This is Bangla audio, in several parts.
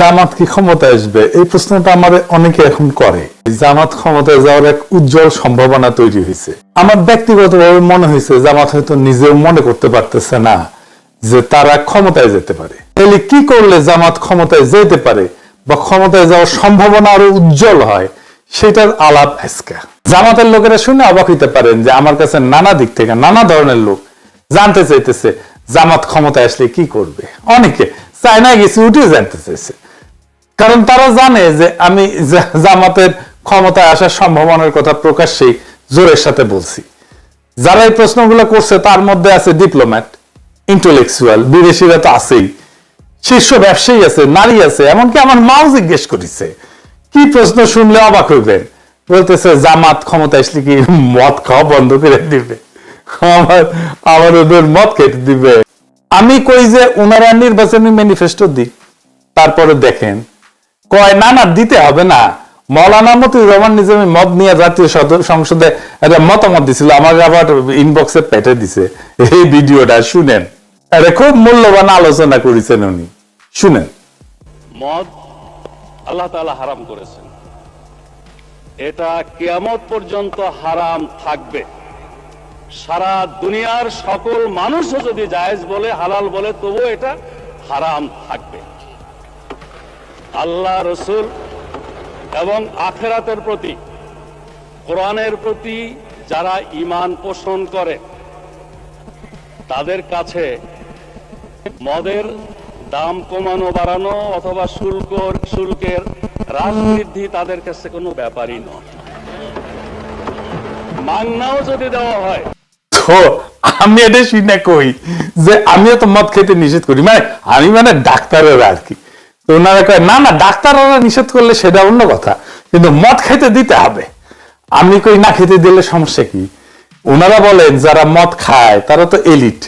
জামাত কি ক্ষমতায় আসবে? এই প্রশ্নটা আমার অনেকে এখন করে। জামাত ক্ষমতায় যাওয়ার এক উজ্জ্বল সম্ভাবনা তৈরি হয়েছে আমার ব্যক্তিগতভাবে মনে হয়েছে জামাত হয়তো নিজেও মনে করতে পারতেছে না যে তারা ক্ষমতায় যেতে পারে। তাহলে কি করলে জামাত ক্ষমতায় যেতে পারে বা ক্ষমতায় যাওয়ার সম্ভাবনা আরও উজ্জ্বল হয়, সেটার আলাপ আজকে। জামাতের লোকেরা শুনে অবাক হইতে পারেন যে আমার কাছে নানা দিক থেকে নানা ধরনের লোক জানতে চাইতেছে জামাত ক্ষমতায় আসলে কি করবে। অনেকে চায়না গেছি উঠে জানতে চাইছে। কারণ তারা জানে যে আমি জামাতের ক্ষমতায় আসার সম্ভাবনার কথা প্রকাশ্যেই জোরের সাথে বলছি। যারা এই প্রশ্নগুলো করছে, তার মধ্যে আছে ডিপ্লোম্যাট ইন্টেলেকচুয়াল বিদেশিরা তো আছেই। শীর্ষ ব্যবসায়ী আছে, নারী আছে, এমনকি আমার মাও জিজ্ঞেস করেছে, কি প্রশ্ন শুনলে অবাক হইবেন? বলতেছে, জামাত ক্ষমতা আসলে কি মদ খাওয়া বন্ধ করে দিবে? আমার আমার ওদের মদ খেতে দিবে। আমি কই যে ওনারা নির্বাচনী ম্যানিফেস্টো দিই তারপরে দেখেন কয় না না দিতে হবে না। মৌলানা মতুর রহমান নিজামী মদ নিয়ে জাতীয় সদ- সংসদে একটা মতামত দিছিল, আমার আবার ইনবক্সে পেটে দিছে। এই ভিডিওটা শুনেন। এটা খুব মূল্যবান আলোচনা করেছেন উনি। শুনেন। মদ আল্লাহ তাআলা হারাম করেছেন। এটা কিয়ামত পর্যন্ত হারাম থাকবে। সারা দুনিয়ার সকল মানুষও যদি জায়েজ বলে, হালাল বলে তবু এটা হারাম থাকবে। আল্লাহ, রসুল এবং আখেরাতের প্রতি, কোরআনের প্রতি যারা ঈমান পোষণ করে, তাদের কাছে মদের দাম কমানো, বাড়ানো অথবা শুল্ক, শুল্কের হ্রাস বৃদ্ধি তাদের কাছে কোনো ব্যাপারই নয়। মাংনাও যদি দেওয়া হয় আমি এটা শুনে কই যে আমিও তো মদ খেতে নিষেধ করি। মানে আমি মানে ডাক্তারের আর কি। ওনারা কয়, না না, ডাক্তাররা নিষেধ করলে সেটা অন্য কথা, কিন্তু মদ খেতে দিতে হবে। আমি কই, না, খেতে দিলে সমস্যা কি? ওনারা বলেন, যারা মদ খায়, তারা তো এলিট।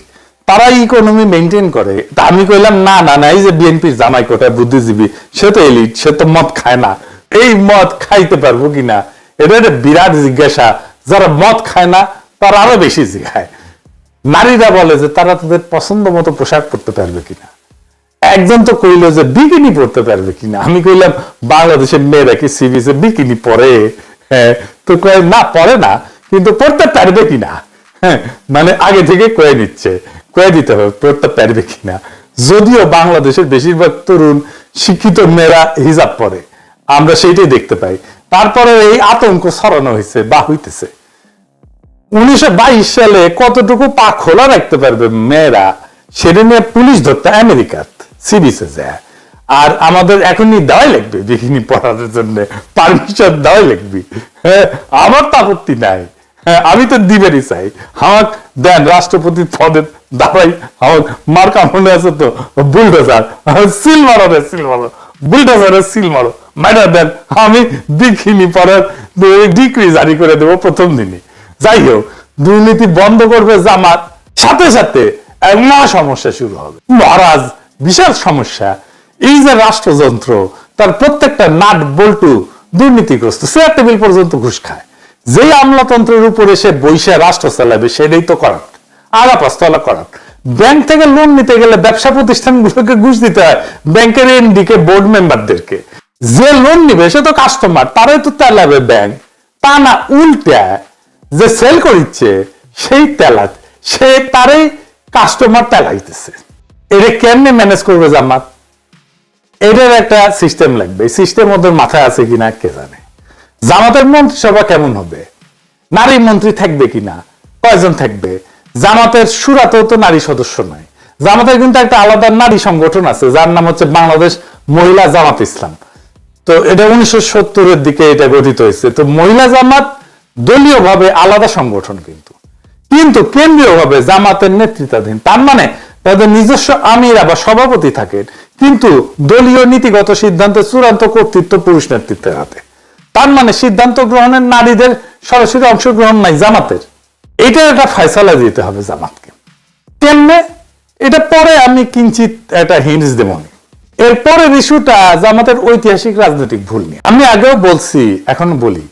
তারা ইকোনমি মেনটেন করে। তা আমি কইলাম, না না না, এই যে বিএনপির জামাই কোটায় বুদ্ধিজীবী, সে তো এলিট, সে তো মদ খায় না। এই মদ খাইতে পারব কিনা? এটা একটা বিরাট জিজ্ঞাসা। যারা মদ খায় না, তারা আরও বেশি জিজ্ঞায় নারীরা বলে যে তারা তাদের পছন্দ মতো পোশাক পরতে পারবে কিনা। একজন তো কইলো যে বিকিনি পরতে পারবে কিনা। আমি কইলাম, বাংলাদেশের মেয়েরা কি সিবিসে বিকিনি পরে হ্যাঁ তো কয়, না পরে না, কিন্তু পড়তে পারবে কিনা? হ্যাঁ মানে আগে থেকে কয়ে নিচ্ছে। কয়ে দিতে হবে, পড়তে পারবে কিনা। যদিও বাংলাদেশের বেশিরভাগ তরুণ শিক্ষিত মেয়েরা হিজাব পরে, আমরা সেইটাই দেখতে পাই। তারপরে এই আতঙ্ক ছড়ানো হয়েছে বা হইতেছে। উনিশশো বাইশ সালে কতটুকু পা খোলা রাখতে পারবে মেয়েরা, সেটা নিয়ে পুলিশ ধরতে আমেরিকাত সিবিসে যায়। আর আমাদের এখনই দেওয়াই লাগবে বিকিনি পড়ানোর জন্য। পারমিশন দেওয়াই লাগবে। হ্যাঁ আমার তো আপত্তি নাই। হ্যাঁ আমি তো দিবেরই চাই। আমার দেন রাষ্ট্রপতি পদে দাঁড়াই। আমার মার্কা মনে আছে তো? বুলডোজার সিল মারো রে, সিল মারো। বুলডোজারে সিল মারো। ম্যাডাম দেন আমি বিকিনি পড়ার ডিগ্রি জারি করে দেবো প্রথম দিনই যাই হোক, দুর্নীতি বন্ধ করবে জামাত। সাথে সাথে এক মহা সমস্যা শুরু হবে। মহারাজ বিশাল সমস্যা। এই যে রাষ্ট্রযন্ত্র, তার প্রত্যেকটা নাট, বল্টু দুর্নীতিগ্রস্ত চেয়ার টেবিল পর্যন্ত ঘুষ খায়। যেই আমলাতন্ত্রের উপরে সে বৈশা রাষ্ট্র চালাবে, সেটাই তো করান আগা পাস্তলা করান ব্যাংক থেকে লোন নিতে গেলে ব্যবসা প্রতিষ্ঠানগুলোকে ঘুষ দিতে হয় ব্যাংকের এমডি কে বোর্ড মেম্বারদেরকে যে লোন নিবে, সে তো কাস্টমার তারাই তো তেলাবে ব্যাংক তা না, উল্টা যে সেল করিচ্ছে, সেই তেলা সে তারই কাস্টমার তেলাইতেছে। এটা কেমনে ম্যানেজ করবে জামাত এটার একটা সিস্টেম লাগবে। সিস্টেম ওদের মাথায় আছে কিনা কে জানে? জামাতের মন্ত্রিসভা কেমন হবে? নারী মন্ত্রী থাকবে কিনা? কয়জন থাকবে? জামাতের সুরাতেও তো নারী সদস্য নয়। জামাতের কিন্তু একটা আলাদা নারী সংগঠন আছে, যার নাম হচ্ছে বাংলাদেশ মহিলা জামাত ইসলাম। তো এটা উনিশশো সত্তরের দিকে এটা গঠিত হয়েছে। তো মহিলা জামাত দলীয় ভাবে আলাদা সংগঠন কিন্তু। কিন্তু কেন্দ্রীয় ভাবে জামাতের নেতৃত্বাধীন। তার মানে তাদের নিজস্ব আমিরা বা সভাপতি থাকেন কিন্তু দলীয় নীতিগত সিদ্ধান্তে চূড়ান্ত কর্তৃত্ব পুরুষ নেতৃত্বের হাতে। তার মানে সিদ্ধান্ত গ্রহণের নারীদের সরাসরি অংশগ্রহণ নাই জামাতের। এটা একটা ফয়সালা দিতে হবে জামাতকে। কেমনে? এটা পরে আমি কিঞ্চিত একটা হিন্স দেবনি এরপরের ইস্যুটা জামাতের ঐতিহাসিক রাজনৈতিক ভুল নিয়ে। আমি আগেও বলছি, এখন বলি,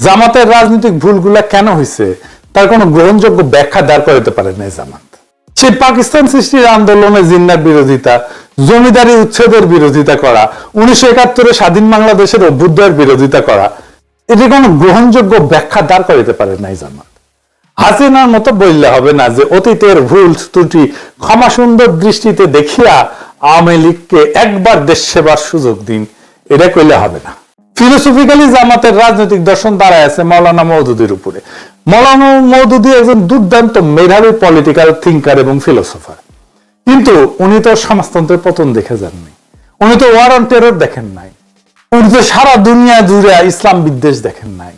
জামাতের রাজনৈতিক ভুলগুলা কেন হয়েছে তার কোনো গ্রহণযোগ্য ব্যাখ্যা দাঁড় করাতে পারে না জামাত। সেই পাকিস্তান সৃষ্টির আন্দোলনে জিন্নার বিরোধিতা, জমিদারি উচ্ছেদের বিরোধিতা করা, উনিশশো একাত্তরে স্বাধীন বাংলাদেশের অভ্যুদয়ের বিরোধিতা করা। এটি কোনো গ্রহণযোগ্য ব্যাখ্যা দাঁড় করাতে পারে নাই জামাত। হাসিনার মতো বললে হবে না যে অতীতের ভুল ত্রুটি ক্ষমা সুন্দর দৃষ্টিতে দেখিয়া আওয়ামী লীগকে একবার দেশ সেবার সুযোগ দিন, এটা কইলে হবে না। ফিলোসফিক্যালি জামাতের রাজনৈতিক দর্শন দাঁড়ায় আছে মৌলানা মৌদুদির উপরে। মৌলানা মৌদুদি একজন দুর্দান্ত মেধাবী পলিটিক্যাল থিঙ্কার এবং ফিলোসফার কিন্তু উনি তো সমাজতন্ত্রের পতন দেখে যাননি। উনি তো ওয়ার অন টেরর দেখেন নাই। উনি তো সারা দুনিয়া জুড়ে ইসলাম বিদ্বেষ দেখেন নাই।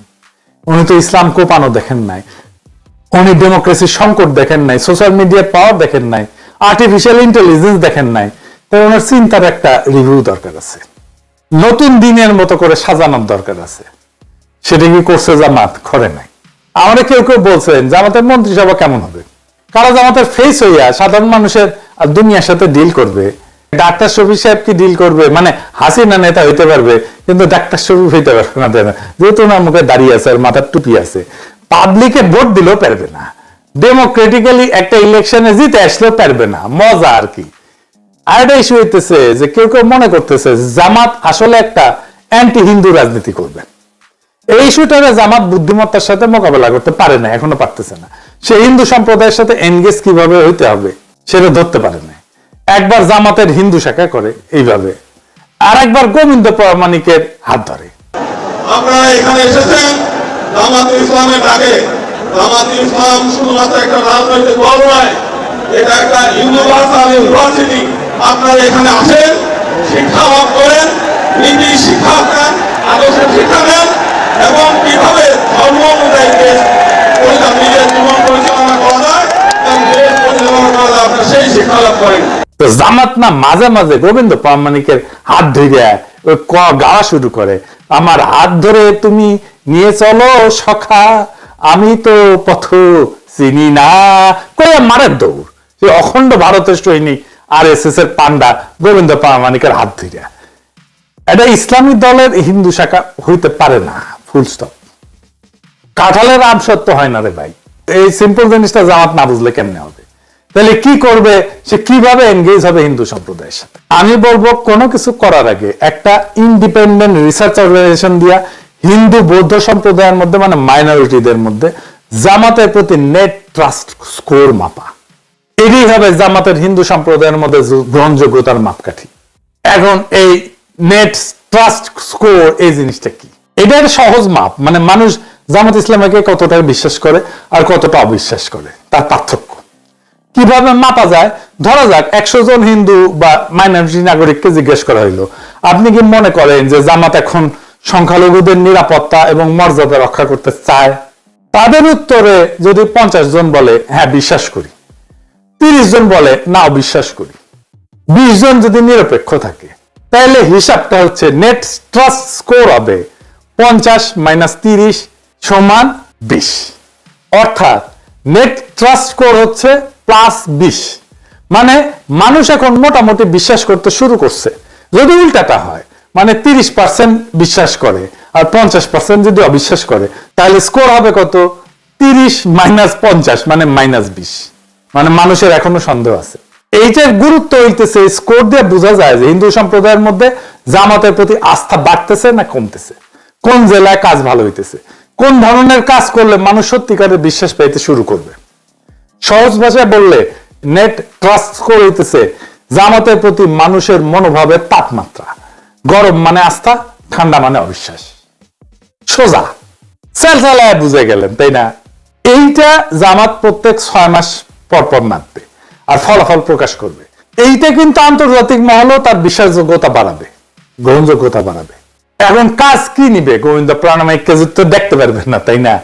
উনি তো ইসলাম কোপানো দেখেন নাই। উনি ডেমোক্রেসির সংকট দেখেন নাই। সোশ্যাল মিডিয়ার পাওয়ার দেখেন নাই। আর্টিফিশিয়াল ইন্টেলিজেন্স দেখেন নাই। তাই ওনার চিন্তার একটা রিভিউ দরকার আছে। নতুন দিনের মতো করে সাজানোর দরকার আছে। সেটা কি করছে জামাত? করে নাই। আমরা কেউ কেউ বলছেন, জামাতের মন্ত্রিসভা কেমন হবে? কারা জামাতের ফেস হইয়া সাধারণ মানুষের দুনিয়ার সাথে ডিল করবে। ডাক্তার শফি সাহেব কি ডিল করবে? মানে হাসিনা নেতা হইতে পারবে, কিন্তু ডাক্তার শফি হইতে পারবে না তাই না? যেহেতু ওনার মুখে দাঁড়িয়ে আছে আর মাথার টুপি আছে পাবলিকে ভোট দিলেও পারবে না। ডেমোক্রেটিক্যালি একটা ইলেকশনে জিতে আসলেও পারবে না। মজা আর কি। আরেকটা ইস্যু হইতেছে যে কেউ কেউ মনে করতেছে জামাত আসলে একটা অ্যান্টি হিন্দু রাজনীতি করবে। এই ইস্যুটারে জামাত বুদ্ধিমত্তার সাথে মোকাবেলা করতে পারে না এখনও পারতেছে না। সে হিন্দু সম্প্রদায়ের সাথে এনগেজ কীভাবে হইতে হবে, সেটা ধরতে পারে না একবার জামাতের হিন্দু শাখা করে এইভাবে, আর একবার গোবিন্দ প্রামাণিকের হাত ধরে। আপনারা এখানে এসেছেন জামাত ইসলামের ডাকে। জামাত ইসলাম শুধুমাত্র একটা রাজনৈতিক দল নয়, এটা একটা ইউনিভার্সাল ইউনিভার্সিটি আপনারা এখানে আসেন, শিক্ষা লাভ করেন, নীতি শিক্ষা নেন আদর্শ শিক্ষা নেন এবং কীভাবে ধর্ম অনুযায়ী নিজের জীবন পরিচালনা করা যায় মাঝে মাঝে গোবিন্দ প্রামাণিকের হাত ধরে ক গাওয়া শুরু করে, আমার হাত ধরে তুমি নিয়ে চলো সখা, আমি তো পথ চিনি না। করে মারের দৌড়। সে অখণ্ড ভারতের সৈনিক আর এস এস এর পান্ডা গোবিন্দ প্রামাণিকের হাত ধরে এটা ইসলামী দলের হিন্দু শাখা হইতে পারে না ফুল স্টপ কাঁঠালের আম সত্য হয় না রে ভাই। এই সিম্পল জিনিসটা জামাত না বুঝলে কেমনে হবে? তাহলে কি করবে? সে কীভাবে এনগেজ হবে হিন্দু সম্প্রদায়ের সাথে? আমি বলব, কোনো কিছু করার আগে একটা ইন্ডিপেন্ডেন্ট রিসার্চ অর্গানাইজেশন দিয়া হিন্দু বৌদ্ধ সম্প্রদায়ের মধ্যে মানে মাইনরিটিদের মধ্যে, জামাতের প্রতি নেট ট্রাস্ট স্কোর মাপা। এটাই হবে জামাতের হিন্দু সম্প্রদায়ের মধ্যে গ্রহণযোগ্যতার মাপকাঠি। এখন এই নেট ট্রাস্ট স্কোর, এই জিনিসটা কি? এটা একটা সহজ মাপ। মানে মানুষ জামাত ইসলামকে কতটা বিশ্বাস করে আর কতটা অবিশ্বাস করে, তার পার্থক্য। কীভাবে মাপা যায়? ধরা যাক, একশো জন হিন্দু বা মাইনরিটি নাগরিককে জিজ্ঞেস করা হইল। আপনি কি মনে করেন যে জামাত এখন সংখ্যালঘুদের নিরাপত্তা এবং মর্যাদা রক্ষা করতে চায়? তাদের উত্তরে যদি পঞ্চাশ জন বলে হ্যাঁ বিশ্বাস করি। তিরিশ জন বলে, না, বিশ্বাস করি। বিশ জন যদি নিরপেক্ষ থাকে তাহলে হিসাবটা হচ্ছে নেট ট্রাস্ট স্কোর হবে পঞ্চাশ মাইনাস তিরিশ সমান বিশ। অর্থাৎ নেট ট্রাস্ট স্কোর হচ্ছে প্লাস বিশ। মানে মানুষ এখন মোটামুটি বিশ্বাস করতে শুরু করছে। যদি উল্টাটা হয় মানে তিরিশ পার্সেন্ট বিশ্বাস করে আর পঞ্চাশ পার্সেন্ট যদি অবিশ্বাস করে তাহলে স্কোর হবে কত? তিরিশ মাইনাস পঞ্চাশ মানে মাইনাস বিশ। মানে মানুষের এখনও সন্দেহ আছে। এইটার গুরুত্ব হইতেছে স্কোর দিয়ে বোঝা যায় যে হিন্দু সম্প্রদায়ের মধ্যে জামাতের প্রতি আস্থা বাড়তেছে না কমতেছে? কোন জেলায় কাজ ভালো হইতেছে? কোন ধরনের কাজ করলে মানুষ সত্যিকারের বিশ্বাস পেতে শুরু করবে? সহজ ভাষায় বললে নেট ট্রাস্ট স্কোর হইতেছে জামাতের প্রতি মানুষের মনোভাবের তাপমাত্রা। গরম মানে আস্থা, ঠান্ডা মানে অবিশ্বাস। সোজা। সেল চালায় বুঝে গেলেন, তাই না? এইটা জামাত প্রত্যেক ছয় মাস পর পর আর ফলাফল প্রকাশ করবে। এইটা কিন্তু আন্তর্জাতিক মহলও তার বিশ্বাসযোগ্যতা বাড়াবে, গ্রহণযোগ্যতা বাড়াবে। এখন কাজ কি নিবে? গোবিন্দ প্রাণামাইককে তো দেখতে পারবেন না, তাই না?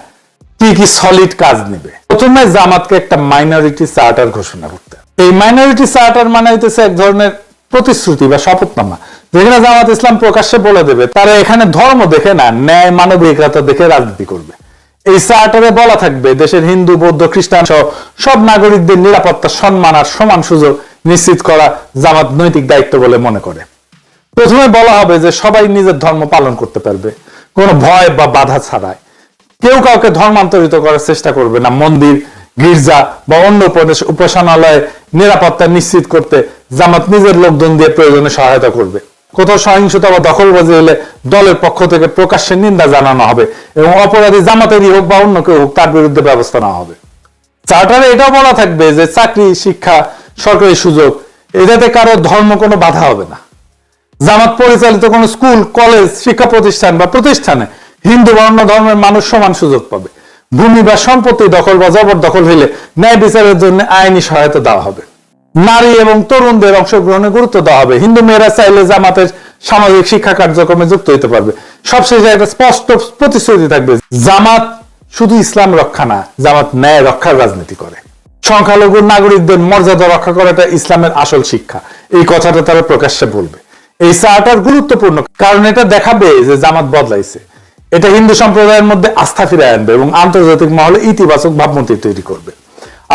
কি কি সলিড কাজ নিবে? প্রথমে জামাতকে একটা মাইনরিটি চার্টার ঘোষণা করতে এই মাইনরিটি চার্টার মানে হইতেছে এক ধরনের প্রতিশ্রুতি বা শপথনামা, যেখানে জামাত ইসলাম প্রকাশ্যে বলে দেবে, তারা এখানে ধর্ম দেখে না, ন্যায়, মানবিকতা দেখে রাজনীতি করবে। এই চার্টারে বলা থাকবে, দেশের হিন্দু, বৌদ্ধ, খ্রিস্টান সহ সব নাগরিকদের নিরাপত্তা, সম্মান আর সমান সুযোগ নিশ্চিত করা জামাত নৈতিক দায়িত্ব বলে মনে করে। প্রথমে বলা হবে যে সবাই নিজের ধর্ম পালন করতে পারবে। কোনো ভয় বা বাধা ছাড়াই। কেউ কাউকে ধর্মান্তরিত করার চেষ্টা করবে না। মন্দির, গির্জা বা অন্য উপাসনালয়ে নিরাপত্তা নিশ্চিত করতে জামাত নিজের লোকজন দিয়ে প্রয়োজনে সহায়তা করবে। কোথাও সহিংসতা বা দখলবাজি হলে দলের পক্ষ থেকে প্রকাশ্যে নিন্দা জানানো হবে এবং অপরাধী জামাতেরই হোক বা অন্য কেউ হোক, তার বিরুদ্ধে ব্যবস্থা নেওয়া হবে। চার্টারে এটাও বলা থাকবে যে চাকরি, শিক্ষা, সরকারি সুযোগ, এটাতে কারও ধর্ম কোনো বাধা হবে না। জামাত পরিচালিত কোনো স্কুল, কলেজ, শিক্ষা প্রতিষ্ঠান বা প্রতিষ্ঠানে হিন্দু বা অন্য ধর্মের মানুষ সমান সুযোগ পাবে। ভূমি বা সম্পত্তি দখল বা জবরদখল হইলে ন্যায় বিচারের জন্য আইনি সহায়তা দেওয়া হবে। নারী এবং তরুণদের অংশগ্রহণে গুরুত্ব দেওয়া হবে। হিন্দু মেয়েরা চাইলে জামাতের সামাজিক শিক্ষা কার্যক্রমে যুক্ত হতে পারবে। সবশেষে একটা স্পষ্ট প্রতিশ্রুতি থাকবে। জামাত শুধু ইসলাম রক্ষা না, জামাত ন্যায় রক্ষার রাজনীতি করে। সংখ্যালঘু নাগরিকদের মর্যাদা রক্ষা করাটা ইসলামের আসল শিক্ষা। এই কথাটা তারা প্রকাশ্যে বলবে। এই চার্টার গুরুত্বপূর্ণ কারণ এটা দেখাবে যে জামাত বদলাইছে। এটা হিন্দু সম্প্রদায়ের মধ্যে আস্থা ফিরে আনবে এবং আন্তর্জাতিক মহলে ইতিবাচক ভাবমূর্তি তৈরি করবে।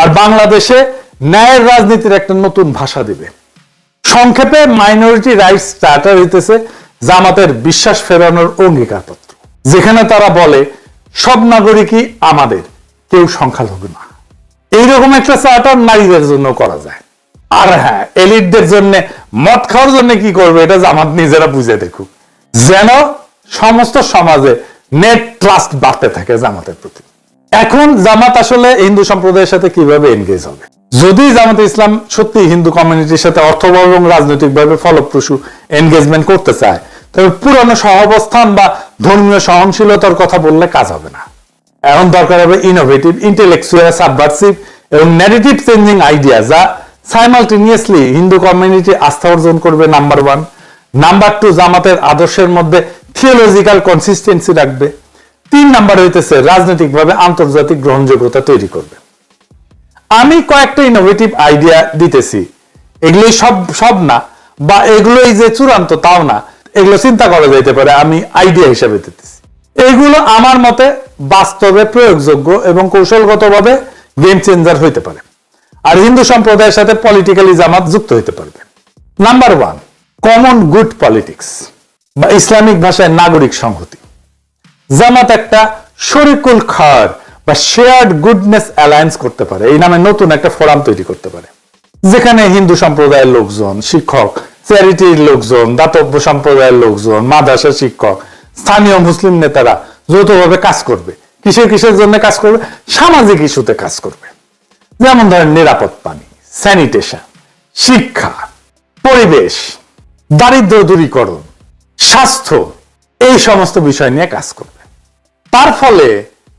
আর বাংলাদেশে ন্যায়ের রাজনীতির একটা নতুন ভাষা দিবে। সংক্ষেপে মাইনরিটি রাইটস চার্টার হইতেছে জামাতের বিশ্বাস ফেরানোর অঙ্গীকারপত্র, যেখানে তারা বলে, সব নাগরিকই আমাদের, কেউ সংখ্যালঘু না। এইরকম একটা চার্টার নারীদের জন্য করা যায়। আর হ্যাঁ এলিটদের জন্য, মদ খাওয়ার জন্য কি করবে এটা জামাত নিজেরা বুঝে দেখুক। যেন সমস্ত সমাজে নেট ট্রাস্ট বাড়তে থাকে জামাতের প্রতি। এখন জামাত আসলে হিন্দু সম্প্রদায়ের সাথে কীভাবে এনগেজ হবে? যদি জামাত ইসলাম সত্যি হিন্দু কমিউনিটির সাথে অর্থবহ এবং রাজনৈতিকভাবে ফলপ্রসূ এনগেজমেন্ট করতে চায়, তবে পুরনো সহাবস্থান বা ধর্মীয় সহনশীলতার কথা বললে কাজ হবে না। এখন দরকার হবে ইনোভেটিভ ইন্টেলেকচুয়াল সাবভার্সিভ এবং ন্যারেটিভ চেঞ্জিং আইডিয়া যা সাইমালটেনিয়াসলি হিন্দু কমিউনিটি আস্থা অর্জন করবে নাম্বার ওয়ান নাম্বার টু জামাতের আদর্শের মধ্যে থিওলজিক্যাল কনসিস্টেন্সি রাখবে। তিন নাম্বার হইতেছে রাজনৈতিকভাবে আন্তর্জাতিক গ্রহণযোগ্যতা তৈরি করবে। আমি কয়েকটা ইনোভেটিভ আইডিয়া দিতেছি। এগুলোই সব সব না, বা এগুলোই যে চূড়ান্ত, তাও না। এগুলো চিন্তা করা যাইতে পারে, আমি আইডিয়া হিসেবে দিতেছি। এগুলো আমার মতে বাস্তবে প্রয়োগযোগ্য এবং কৌশলগতভাবে গেম চেঞ্জার হইতে পারে। আর হিন্দু সম্প্রদায়ের সাথে পলিটিক্যালি জামাত যুক্ত হইতে পারবে। Number one common good politics বা ইসলামিক ভাষায় নাগরিক সংহতি। জামাত একটা শরিকুল খার বা শেয়ার্ড গুডনেস অ্যালায়েন্স করতে পারে। এই নামে নতুন একটা ফোরাম তৈরি করতে পারে। যেখানে হিন্দু সম্প্রদায়ের লোকজন, শিক্ষক চ্যারিটির লোকজন, দাতব্য সম্প্রদায়ের লোকজন মাদ্রাসা শিক্ষক, স্থানীয় মুসলিম নেতারা যৌথভাবে কাজ করবে। কিসের কিসের জন্য কাজ করবে? সামাজিক ইস্যুতে কাজ করবে। যেমন ধরেন নিরাপদ পানি স্যানিটেশন শিক্ষা, পরিবেশ দারিদ্র দূরীকরণ স্বাস্থ্য, এই সমস্ত বিষয় নিয়ে কাজ করবে। তার ফলে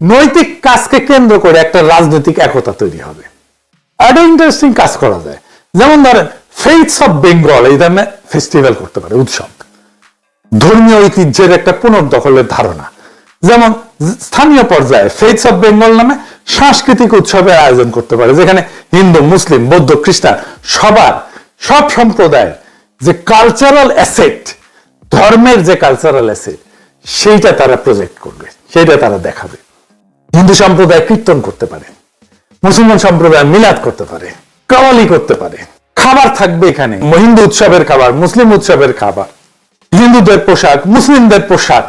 নৈতিক কাজকে কেন্দ্র করে একটা রাজনৈতিক একতা তৈরি হবে। একটা ইন্টারেস্টিং কাজ করা যায়। যেমন ধরেন ফেইথস অফ বেঙ্গল এই ধরনের ফেস্টিভ্যাল করতে পারে, উৎসব। ধর্মীয় ঐতিহ্যের একটা পুনর্দখলের ধারণা। যেমন, স্থানীয় পর্যায়ে ফেইথস অফ বেঙ্গল নামে সাংস্কৃতিক উৎসবের আয়োজন করতে পারে, যেখানে হিন্দু, মুসলিম, বৌদ্ধ, খ্রিস্টান সবার, সব সম্প্রদায়ের যে কালচারাল অ্যাসেট ধর্মের যে কালচারাল অ্যাসেট সেইটা তারা প্রজেক্ট করবে, সেইটা তারা দেখাবে। হিন্দু সম্প্রদায় কীর্তন করতে পারে, মুসলমান সম্প্রদায় মিলাদ করতে পারে, কাওয়ালি করতে পারে, খাবার থাকবে এখানে হিন্দু উৎসবের খাবার, মুসলিম উৎসবের খাবার, হিন্দুদের পোশাক, মুসলিমদের পোশাক,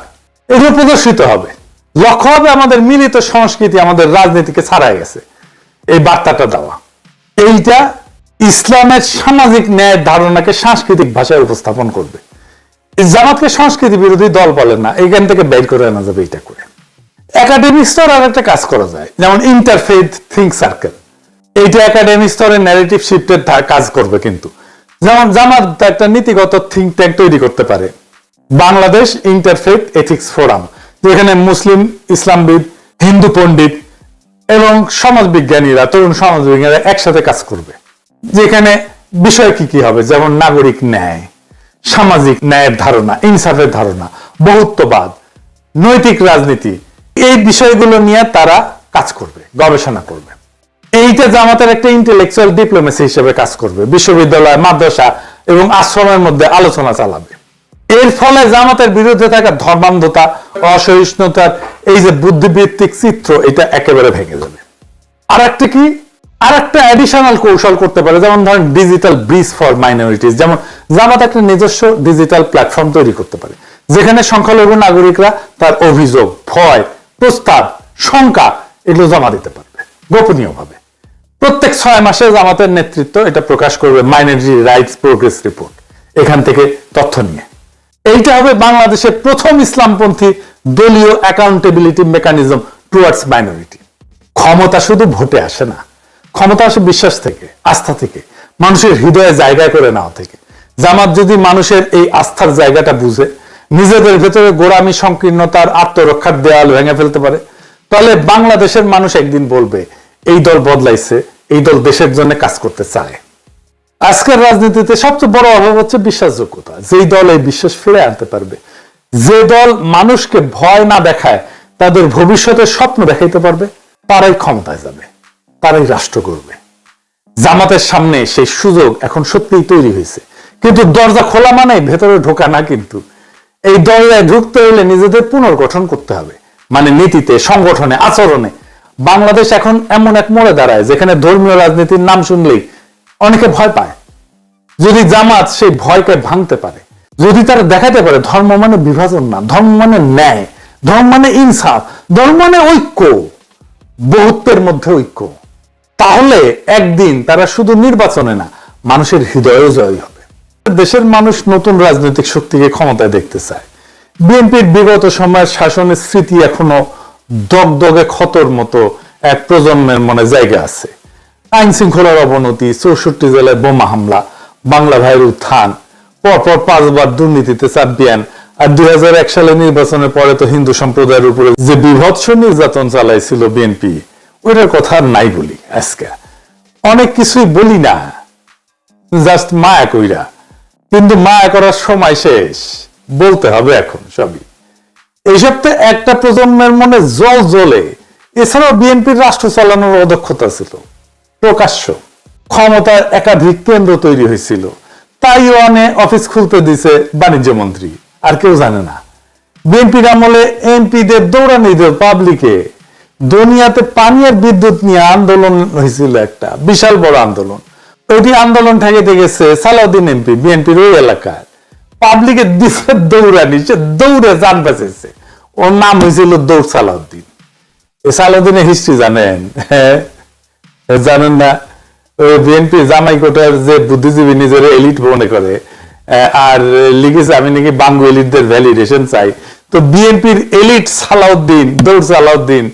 এগুলো প্রদর্শিত হবে। লক্ষ্য হবে আমাদের মিলিত সংস্কৃতি আমাদের রাজনীতিকে ছাড়াই গেছে। এই বার্তাটা দেওয়া। এইটা ইসলামের সামাজিক ন্যায়ের ধারণাকে সাংস্কৃতিক ভাষায় উপস্থাপন করবে। জামাতকে সংস্কৃতি বিরোধী দল বলেন না, এইখান থেকে বের করে আনা যাবে এইটা করে। একাডেমিক স্তর আর একটা কাজ করা যায়, যেমন ইন্টারফেথ থিঙ্ক সার্কেল এইটা একাডেমিক স্তরে ন্যারেটিভ শিফটের কাজ করবে কিন্তু। যেমন জামাত একটা নীতিগত থিঙ্ক ট্যাঙ্ক তৈরি করতে পারে। বাংলাদেশ ইন্টারফেথ এথিক্স ফোরাম যেখানে মুসলিম, ইসলামবিদ, হিন্দু পণ্ডিত এবং সমাজবিজ্ঞানীরা, তরুণ সমাজবিজ্ঞানীরা একসাথে কাজ করবে। যেখানে বিষয় কি কি হবে? যেমন নাগরিক ন্যায়, সামাজিক ন্যায়ের ধারণা, ইনসাফের ধারণা, বহুত্ববাদ, নৈতিক রাজনীতি এই বিষয়গুলো নিয়ে তারা কাজ করবে, গবেষণা করবে। এইটা জামাতের একটা ইন্টেলেকচুয়াল ডিপ্লোমেসি হিসেবে কাজ করবে, বিশ্ববিদ্যালয়, মাদ্রাসা এবং আশ্রমের মধ্যে আলোচনা চালাবে। এর ফলে জামাতের বিরুদ্ধে থাকা ধর্মান্ধতা, অসহিষ্ণুতার এই যে বুদ্ধিবৃত্তিক চিত্র, এটা একেবারে ভেঙে যাবে। আর একটা কি? আর একটা অ্যাডিশনাল কৌশল করতে পারে, যেমন ধরেন ডিজিটাল ব্রিজ ফর মাইনরিটিস যেমন জামাত একটা নিজস্ব ডিজিটাল প্ল্যাটফর্ম তৈরি করতে পারে, যেখানে সংখ্যালঘু নাগরিকরা তার অভিযোগ, ভয় প্রস্তাব, শঙ্কা, এগুলো জমা দিতে পারবে, গোপনীয়ভাবে। প্রত্যেক ছয় মাসে জামাতের নেতৃত্ব এটা প্রকাশ করবে মাইনরিটি রাইটস প্রোগ্রেস রিপোর্ট, এখান থেকে তথ্য নিয়ে। এইটা হবে বাংলাদেশের প্রথম ইসলামপন্থী দলীয় অ্যাকাউন্টেবিলিটি মেকানিজম টুয়ার্ডস মাইনরিটি ক্ষমতা শুধু ভোটে আসে না, ক্ষমতা আসে বিশ্বাস থেকে, আস্থা থেকে, মানুষের হৃদয়ে জায়গায় করে নেওয়া থেকে। জামাত যদি মানুষের এই আস্থার জায়গাটা বুঝে নিজেদের ভেতরে গোড়ামি, সংকীর্ণতার আত্মরক্ষার দেয়াল ভেঙে ফেলতে পারে। তাহলে বাংলাদেশের মানুষ একদিন বলবে, এই দল বদলাইছে, এই দল দেশের জন্য কাজ করতে চায়। আজকের রাজনীতিতে সবচেয়ে বড় অভাব হচ্ছে বিশ্বাসযোগ্যতা। যেই দল এই বিশ্বাস ফিরে আনতে পারবে, যে দল মানুষকে ভয় না দেখায়, তাদের ভবিষ্যতের স্বপ্ন দেখাইতে পারবে, তারাই ক্ষমতায় যাবে, তারাই রাষ্ট্র করবে জামাতের সামনে সেই সুযোগ এখন সত্যিই তৈরি হয়েছে। কিন্তু দরজা খোলা মানে ভেতরে ঢোকা না কিন্তু এই দরজায় ঢুকতে হলে নিজেদের পুনর্গঠন করতে হবে। মানে নীতিতে, সংগঠনে, আচরণে। বাংলাদেশ এখন এমন এক মোড়ে দাঁড়ায়, যেখানে ধর্মীয় রাজনীতির নাম শুনলেই অনেকে ভয় পায়। যদি জামাত সেই ভয়কে ভাঙতে পারে, যদি তারা দেখাতে পারে ধর্ম মানে বিভাজন না, ধর্ম মানে ন্যায়, ধর্ম মানে ইনসাফ, ধর্ম মানে ঐক্য, বহুত্বের মধ্যে ঐক্য, তাহলে একদিন তারা শুধু নির্বাচনে না, মানুষের হৃদয়েও জয়ী হবে। দেশের মানুষ নতুন রাজনৈতিক শক্তিকে ক্ষমতায় দেখতে চায়। বিএনপির বিগত সময়ের শাসনের স্মৃতি এখনও দগদগে ক্ষতর মতো এক প্রজন্মের মনে জায়গা আছে। আইন শৃঙ্খলার অবনতি, চৌষট্টি জেলায় বোমা হামলা, বাংলা ভাইয়ের উত্থান, পরপর পাঁচবার দুর্নীতিতে চ্যাম্পিয়ন আর দুই সালে নির্বাচনের পরে তো হিন্দু সম্প্রদায়ের উপরে যে বিভৎস নির্যাতন চালাইছিল বিএনপি, ওইটার কথা নাই বলি আজকে। অনেক কিছুই বলি না, জাস্ট মায়া কইরা। কিন্তু মায়া করার সময় শেষ। বলতে হবে এখন সবই। এইসব তো একটা প্রজন্মের মনে জল জ্বলে। এছাড়াও বিএনপির রাষ্ট্র চালানোর অদক্ষতা ছিল। প্রকাশ্য। ক্ষমতার একাধিক কেন্দ্র তৈরি হয়েছিল। তাই তাইওয়ানে অফিস খুলতে দিছে বাণিজ্য মন্ত্রী। আর কেউ জানে না। বিএনপির আমলে এমপিদের দৌড়ানি দিল পাবলিকে। দুনিয়াতে পানি আর বিদ্যুৎ নিয়ে আন্দোলন হয়েছিল একটা। বিশাল বড় আন্দোলন। ওইটি আন্দোলন ঠেকেতে গেছে সালাউদ্দিন এমপি বিএনপির ওই এলাকায়। পাবলিকে দিছে দৌড়ানি সে দৌড়ে যান বাঁচেছে। ওর নাম হয়েছিল দৌড় সালাউদ্দিন। এ সালাউদ্দিনের হিস্ট্রি জানেন? হ্যাঁ? জানেন না? বিএনপি জামাই কোটার যে বুদ্ধিজীবী নিজের এলিট মনে করে আর লিখেছে আমি নাকি বাঙ্গু এলিটদের ভ্যালিডেশন চাই। তো বিএনপির এলিট সালাউদ্দিন, দৌড় সালাউদ্দিন,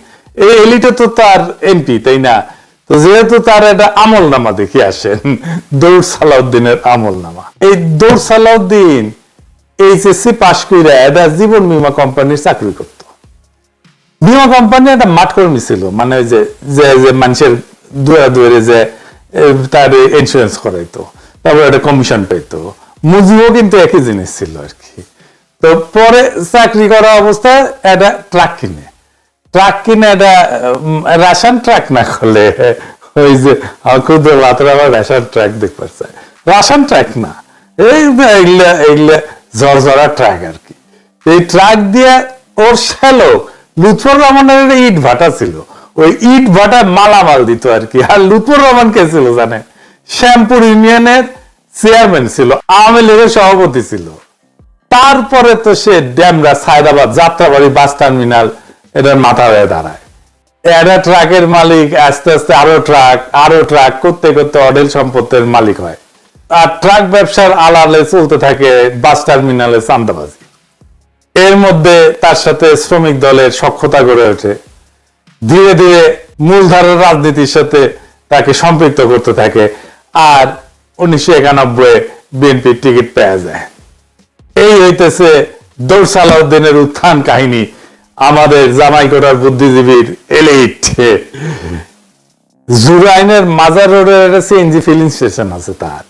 এই এলিটে তো তার এমপি তাই না? তো যেহেতু তার একটা আমল নামা দেখে আসেন, দৌড় সালাউদ্দিনের আমল নামা এই দৌড় সালাউদ্দিন এইচএসসি পাশ করে একটা জীবন বীমা কোম্পানির চাকরি করত। বীমা কোম্পানি একটা মাঠ কর্মী ছিল মানে ওই যে যে মানুষের দুয়ারে দুয়ারে যে তার ইন্স্যুরেন্স করাইতো, তারপর একটা কমিশন পেতো মুজিও কিন্তু একই জিনিস ছিল আর কি। তো পরে চাকরি করা অবস্থায় একটা ট্রাক কিনে। ট্রাক কিনে উম, ট্রাক না করলে ওই যে ক্ষুদ্র লাতের আবার রাশান ট্রাক দেখতে রাশান ট্রাক না এই ট্রাক আর কি। এই ট্রাক দিয়ে ওর লুৎফর রহমানের ইট ভাটা ছিল। ওই ইট ভাটা মালামাল দিত আর কি। আর লুৎফর রহমান কে ছিল জানে শ্যামপুর ইউনিয়নের চেয়ারম্যান ছিল আওয়ামী লীগের সভাপতি ছিল। তারপরে তো সে ড্যামরা সায়দাবাদ যাত্রাবাড়ি বাস টার্মিনাল এটার মাথা হয়ে দাঁড়ায়। একটা ট্রাকের মালিক, আস্তে আস্তে আরও ট্রাক আরও ট্রাক, করতে করতে অডেল সম্পত্তির মালিক হয়। আর ট্রাক ব্যবসার আলালে চলতে থাকে বাস টার্মিনালে চান্দাবাজি এর মধ্যে তার সাথে শ্রমিক দলের সক্ষতা গড়ে ওঠে। ধীরে ধীরে মূলধারার রাজনীতির সাথে তাকে সম্পৃক্ত করতে থাকে। আর উনিশশো একানব্বই বিএনপির টিকিট পাওয়া যায়। এই হইতেছে দৌড় সালাউদ্দিনের উত্থান কাহিনী। আমাদের জামাইকোটার বুদ্ধিজীবীর এলিট জুরাইনের মাজার রোডের একটা সিএনজি ফিলিং স্টেশন আছে তার।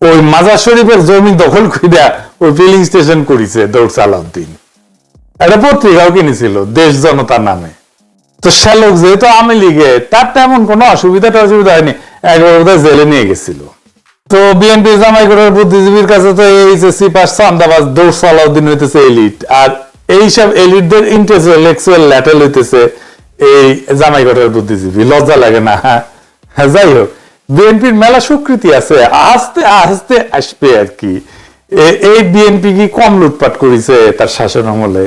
ওই মাজার শরীফের জমি দখল কইরা ওই ফিলিং স্টেশন করেছে দৌড় সালাউদ্দিন একটা পত্রিকাও কিনেছিল, দেশ জনতার নামে। তো শ্যালক যেহেতু আমি লিগে, তার তেমন কোনো অসুবিধা অসুবিধা হয়নি। একবার বোধহয় জেলে নিয়ে গেছিল। তো বিএনপি জামাই করার বুদ্ধিজীবীর কাছে তো এইচএসসি পাস চান্দাবাজ দৌড় সালাউদ্দিন হইতেছে এলিট আর এইসব এলিটদের ইন্টেলেকচুয়াল ল্যাটেল হইতেছে এই জামাই করার বুদ্ধিজীবী, লজ্জা লাগে না। হ্যাঁ যাই হোক বিএনপির মেলা স্বীকৃতি আছে, আস্তে আস্তে আসবে আর কি। এই বিএনপি কি কম লুটপাট করেছে তার শাসন আমলে?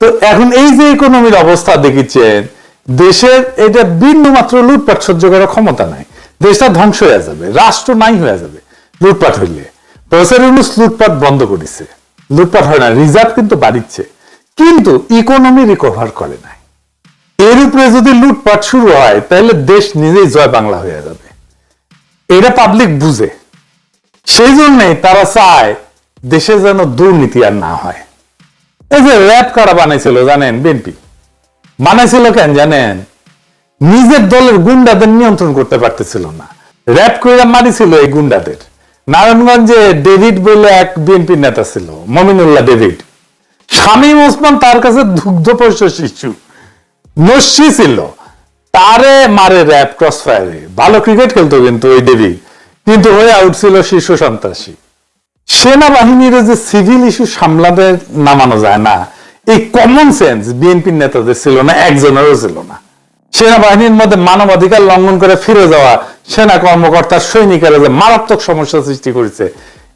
তো এখন এই যে ইকোনমির অবস্থা দেখিচ্ছেন, দেশের এটা বিন্দু মাত্র লুটপাট সহ্য করার ক্ষমতা নাই। দেশটা ধ্বংস হয়ে যাবে, রাষ্ট্র নাই হয়ে যাবে লুটপাট হইলে। প্রফেসর ইউনুস লুটপাট বন্ধ করেছে। লুটপাট হয় না, রিজার্ভ কিন্তু বাড়িচ্ছে। কিন্তু ইকোনমি রিকভার করে নাই। এর উপরে যদি লুটপাট শুরু হয়, তাহলে দেশ নিজেই জয় বাংলা হয়ে যাবে। এটা পাবলিক বুঝে। সেই জন্যে তারা চায় দেশে যেন দুর্নীতি আর না হয়। এই যে র্যাব কারা বানাইছিল জানেন বিএনপি বানাইছিল কেন জানেন? নিজের দলের গুন্ডাদের নিয়ন্ত্রণ করতে পারতেছিল না। র্যাব করে মারিছিল এই গুন্ডাদের। নারায়ণগঞ্জে ডেভিড বলে এক বিএনপি নেতা ছিল, মমিনুল্লাহ ডেভিড। শামীম ওসমান তার কাছে দুগ্ধপোষ্য শিশু, নস্যি ছিল। তারে মারে র্যাব ক্রস ফায়ারে ভালো ক্রিকেট খেলতো কিন্তু ওই ডেভিড। কিন্তু হয়ে আউট ছিল শীর্ষ সন্ত্রাসী। সেনাবাহিনীর যে সিভিল ইস্যু সামলাতে নামানো যায় না, এই কমন সেন্স বিএনপির নেতাদের ছিল না, একজনেরও ছিল না। সেনাবাহিনীর মধ্যে মানবাধিকার লঙ্ঘন করে ফিরে যাওয়া সেনা কর্মকর্তা সৈনিকেরা যে মারাত্মক সমস্যা সৃষ্টি করেছে,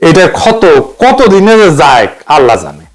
এটার ক্ষত কত দিনে যে যায়, আল্লাহ জানে।